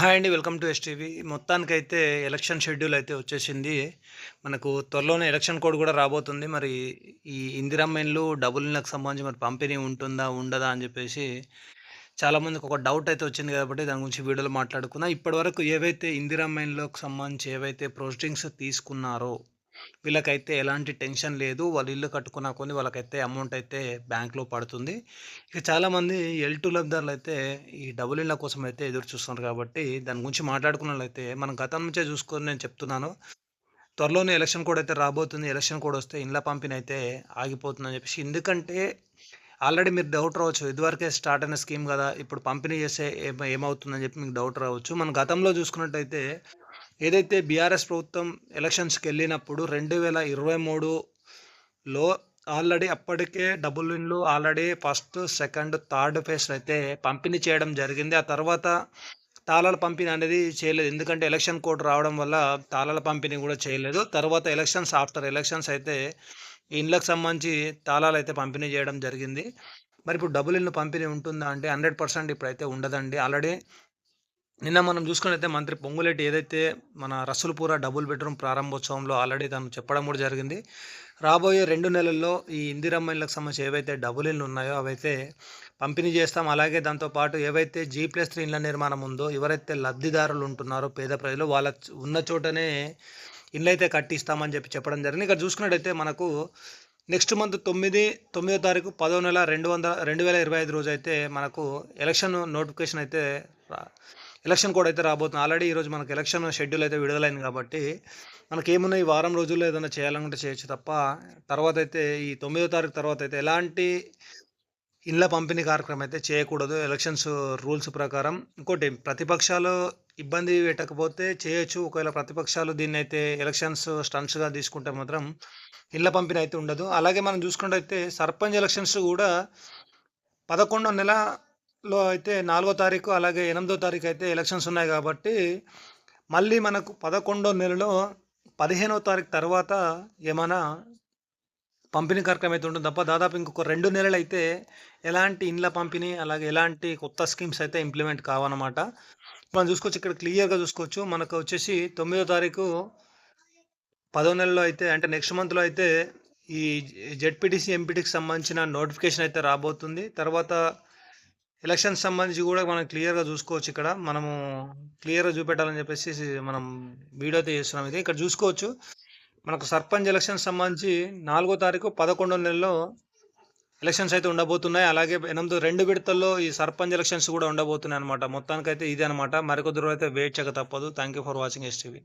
Hi అండి welcome to STV. మొత్తానికైతే election schedule అయితే వచ్చేసింది. మనకు త్వరలోనే ఎలక్షన్ కోడ్ కూడా రాబోతుంది. మరి ఈ ఇందిరమ్మెన్లు డబుల్ ఇళ్ళకి సంబంధించి మరి పంపిణీ ఉంటుందా ఉండదా అని చెప్పేసి చాలామందికి ఒక డౌట్ అయితే వచ్చింది కాబట్టి దాని గురించి వీడియోలో మాట్లాడుకున్నా ఇప్పటివరకు ఏవైతే ఇందిరమ్మెన్లకు సంబంధించి ఏవైతే ప్రొసీడింగ్స్ తీసుకున్నారో వీళ్ళకైతే ఎలాంటి టెన్షన్ లేదు. వాళ్ళు ఇల్లు కట్టుకున్నా కొన్ని వాళ్ళకైతే అమౌంట్ అయితే బ్యాంక్లో పడుతుంది. ఇక చాలామంది ఎల్ టూ లబ్ధారులు అయితే ఈ డబుల్ ఇళ్ళ కోసం అయితే ఎదురు చూస్తున్నారు కాబట్టి దాని గురించి మాట్లాడుకున్నట్లయితే మనం గతం నుంచే చూసుకొని నేను చెప్తున్నాను. త్వరలోనే ఎలక్షన్ కూడా అయితే రాబోతుంది. ఎలక్షన్ కూడా వస్తే ఇండ్ల పంపిణీ అయితే ఆగిపోతుందని చెప్పేసి. ఎందుకంటే ఆల్రెడీ మీరు డౌట్ రావచ్చు. ఇదివరకే స్టార్ట్ అయిన స్కీమ్ కదా. ఇప్పుడు పంపిణీ చేస్తే ఏమవుతుందని చెప్పి మీకు డౌట్ రావచ్చు. మనం గతంలో చూసుకున్నట్టయితే ఏదైతే బీఆర్ఎస్ ప్రభుత్వం ఎలక్షన్స్కి వెళ్ళినప్పుడు రెండు వేల ఇరవై మూడులో ఆల్రెడీ అప్పటికే double విన్లు already first second third phase అయితే పంపిణీ చేయడం జరిగింది. ఆ తర్వాత తాళాల పంపిణీ అనేది చేయలేదు. ఎందుకంటే ఎలక్షన్ కోడ్ రావడం వల్ల తాళాల పంపిణీ కూడా చేయలేదు. తర్వాత ఎలక్షన్స్ ఆఫ్టర్ ఎలక్షన్స్ అయితే ఇండ్లకు సంబంధించి తాళాలు అయితే పంపిణీ చేయడం జరిగింది. మరి ఇప్పుడు డబుల్ ఇన్లు పంపిణీ ఉంటుందా అంటే హండ్రెడ్ పర్సెంట్ ఇప్పుడైతే ఉండదండి. ఆల్రెడీ నిన్న మనం చూసుకున్నట్లయితే మంత్రి పొంగులేటి ఏదైతే మన రసూల్పుర డబుల్ బెడ్రూమ్ ప్రారంభోత్సవంలో ఆల్రెడీ తను చెప్పడం కూడా జరిగింది. రాబోయే రెండు నెలల్లో ఈ ఇందిరమ్మ ఇళ్ళకి సంబంధించి ఏవైతే డబుల్ ఇళ్ళు ఉన్నాయో అవైతే పంపిణీ చేస్తాం. అలాగే దాంతోపాటు ఏవైతే జీ ప్లస్ త్రీ ఇళ్ళ నిర్మాణం ఉందో ఎవరైతే లబ్ధిదారులు ఉంటున్నారో పేద ప్రజలు వాళ్ళ ఉన్న చోటనే ఇళ్ళు అయితే కట్టిస్తామని చెప్పి చెప్పడం జరిగింది. ఇక్కడ చూసుకున్నట్టయితే మనకు నెక్స్ట్ మంత్ తొమ్మిది తొమ్మిదో తారీఖు పదో నెల రెండు వందల రెండు వేల ఇరవై ఐదు రోజు అయితే మనకు ఎలక్షన్ నోటిఫికేషన్ అయితే ఎలక్షన్ కోడ్ అయితే రాబోతుంది. ఆల్రెడీ ఈరోజు మనకు ఎలక్షన్ షెడ్యూల్ అయితే విడుదలైంది కాబట్టి మనకి ఏమున్నా ఈ వారం రోజుల్లో ఏదైనా చేయాలనుకుంటే చేయొచ్చు తప్ప తర్వాత అయితే ఈ తొమ్మిదో తారీఖు తర్వాత అయితే ఎలాంటి ఇళ్ళ పంపిణీ కార్యక్రమం అయితే చేయకూడదు. ఎలక్షన్స్ రూల్స్ ప్రకారం ఇంకోటి ప్రతిపక్షాలు ఇబ్బంది పెట్టకపోతే చేయొచ్చు. ఒకవేళ ప్రతిపక్షాలు దీన్ని అయితే ఎలక్షన్స్ స్టంట్స్గా తీసుకుంటే మాత్రం ఇళ్ళ పంపిణీ అయితే ఉండదు. అలాగే మనం చూసుకుంటే సర్పంచ్ ఎలక్షన్స్ కూడా పదకొండో నెల లో అయితే నాలుగో తారీఖు అలాగే ఎనిమిదో తారీఖు అయితే ఎలక్షన్స్ ఉన్నాయి కాబట్టి మళ్ళీ మనకు పదకొండో నెలలో పదిహేనో తారీఖు తర్వాత ఏమైనా పంపిణీ కార్యక్రమం అయితే ఉంటుంది తప్ప దాదాపు ఇంకొక రెండు నెలలు అయితే ఎలాంటి ఇండ్ల పంపిణీ అలాగే ఎలాంటి కొత్త స్కీమ్స్ అయితే ఇంప్లిమెంట్ కావన్నమాట. మనం చూసుకోవచ్చు ఇక్కడ క్లియర్గా చూసుకోవచ్చు. మనకు వచ్చేసి తొమ్మిదో తారీఖు పదో నెలలో అయితే అంటే నెక్స్ట్ మంత్లో అయితే ఈ జెడ్పీటీసీ ఎంపీటీకి సంబంధించిన నోటిఫికేషన్ అయితే రాబోతుంది. తర్వాత ఎలక్షన్ సంబంధించి కూడా మనం క్లియర్గా చూసుకోవచ్చు ఇక్కడ. మనము క్లియర్గా చూపెట్టాలని చెప్పేసి మనం వీడియో అయితే చేస్తున్నాం ఇది. ఇక్కడ చూసుకోవచ్చు. మనకు సర్పంచ్ ఎలక్షన్ సంబంధించి నాలుగో తారీఖు పదకొండో నెలలో ఎలక్షన్స్ అయితే ఉండబోతున్నాయి. అలాగే ఎనిమిది రెండు విడతల్లో ఈ సర్పంచ్ ఎలక్షన్స్ కూడా ఉండబోతున్నాయి అనమాట మొత్తానికైతే ఇదే అనమాట మరికొద్ది రోజులు అయితే వెయిట్ చేయక తప్పదు thank you for watching STV